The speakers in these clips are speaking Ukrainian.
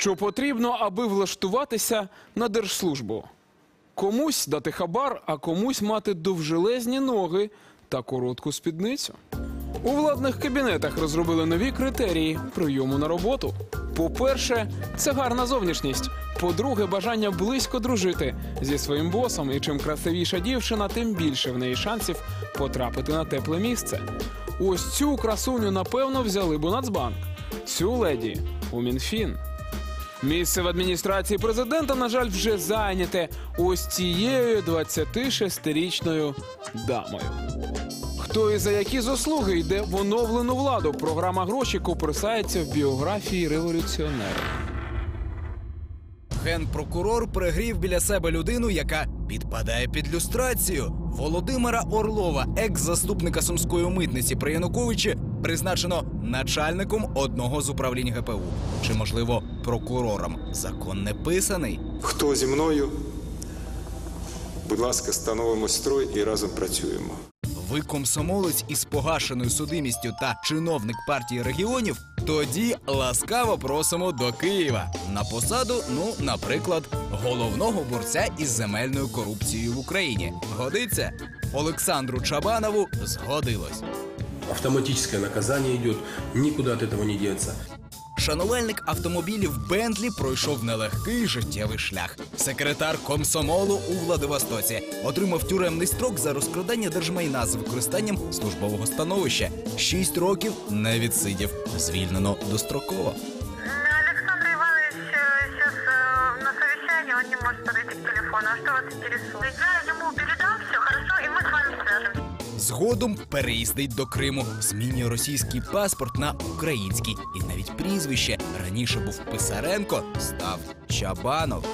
Що потрібно, аби влаштуватися на держслужбу? Комусь дати хабар, а комусь мати довжелезні ноги та коротку спідницю. У владних кабінетах розробили нові критерії прийому на роботу. По-перше, це гарна зовнішність. По-друге, бажання близько дружити зі своїм босом. І чим красивіша дівчина, тим більше в неї шансів потрапити на тепле місце. Ось цю красуню, напевно, взяли б у Нацбанк. Цю леді у Мінфін. Місце в адміністрації президента, на жаль, вже зайняте ось цією 26-річною дамою. Хто і за які заслуги йде в оновлену владу? Програма гроші копирсається в біографії революціонера. Генпрокурор пригрів біля себе людину, яка підпадає під люстрацію. Володимира Орлова, екс-заступника сумської митниці при Януковичі, призначено начальником одного з управлінь ГПУ. Чи можливо прокурором? Закон не писаний. Хто зі мною? Будь ласка, становимо строй і разом працюємо. Ви комсомолець із погашеною судимістю та чиновник партії регіонів? Тоді ласкаво просимо до Києва на посаду, ну, наприклад, головного борця із земельною корупцією в Україні. Годиться? Олександру Чабанову згодилось. Автоматическое наказание идет, никуда от этого не деться. Шанувальник автомобілів Бентлі пройшов нелегкий життєвий шлях. Секретар комсомолу у Владивостоці отримав тюремний строк за розкрадання держмайна з використанням службового становища. Шість років не відсидів. Звільнено достроково. Александр Иванович сейчас на совещании, он не может подойти к телефону. А что вас интересует? Я ему передам Згодом переїздить до Криму, змінює російський паспорт на український, і навіть прізвище раніше був Писаренко, став Чабанов.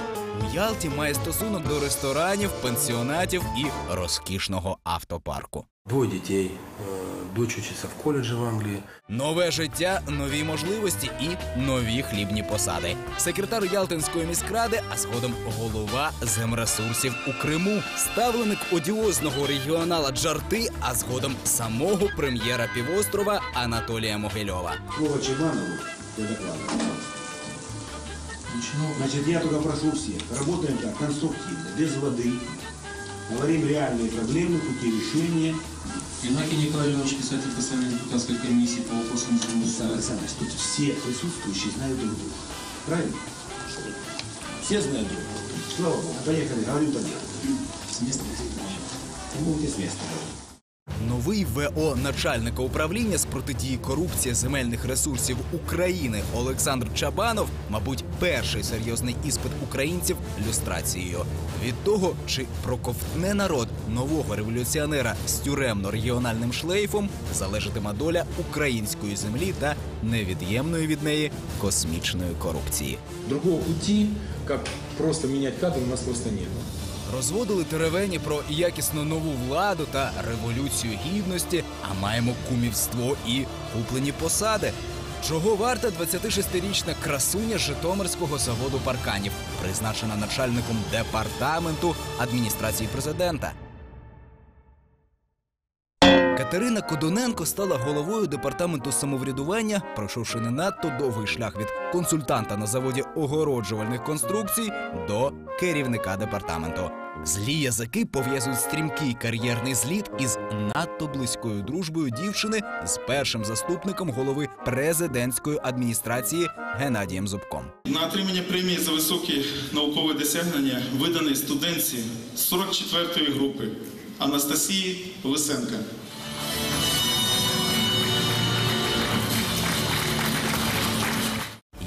У Ялті має стосунок до ресторанів, пенсіонатів і розкішного автопарку. Двоє детей, э, дочь учится в колледже в Англии. Нове життя, нові можливості і нові хлібні посади. Секретар Ялтинської міськради, а згодом голова земресурсів у Криму, ставленик одіозного регіонала Джарти, а згодом самого прем'єра півострова Анатолія Могильова. Слово Чебанову для доклада. Значит, я только прошу всех, работаем так, конструктивно, без воды, говорим реальные проблемы, пути решения. Геннадий Николаевич, писатель постоянной депутатской комиссии по вопросам Александр Александрович, тут все присутствующие знают друг друга. Правильно? Все знают друг друга. Слава Богу. Поехали, по делу. С места Будете с места. Новий ВО начальника управління з протидії корупції земельних ресурсів України Олександр Чабанов, мабуть, перший серйозний іспит українців люстрацією. Від того, чи проковтне народ нового революціонера з тюремно-регіональним шлейфом, залежатиме доля української землі та невід'ємної від неї космічної корупції. Другого пути, как просто менять кадры, у нас просто нет. Розводили теревені про якісну нову владу та революцію гідності, а маємо кумівство і куплені посади. Чого варта 26-річна красуня Житомирського заводу парканів, призначена начальником департаменту адміністрації президента. Катерина Кодоненко стала головою департаменту самоврядування, пройшовши не надто довгий шлях від консультанта на заводі огороджувальних конструкцій до керівника департаменту. Злі язики пов'язують стрімкий кар'єрний зліт із надто близькою дружбою дівчини з першим заступником голови президентської адміністрації Геннадієм Зубком. На отримання премії за високі наукові досягнення виданий студентці 44-ї групи Анастасії Лисенка.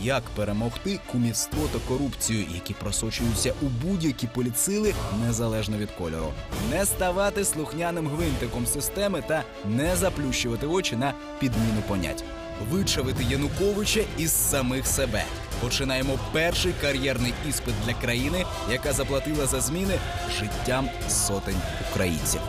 Як перемогти кумівство та корупцію, які просочуються у будь-які політсили незалежно від кольору, не ставати слухняним гвинтиком системи та не заплющувати очі на підміну понять, вичавити Януковича із самих себе. Починаємо перший кар'єрний іспит для країни, яка заплатила за зміни життям сотень українців.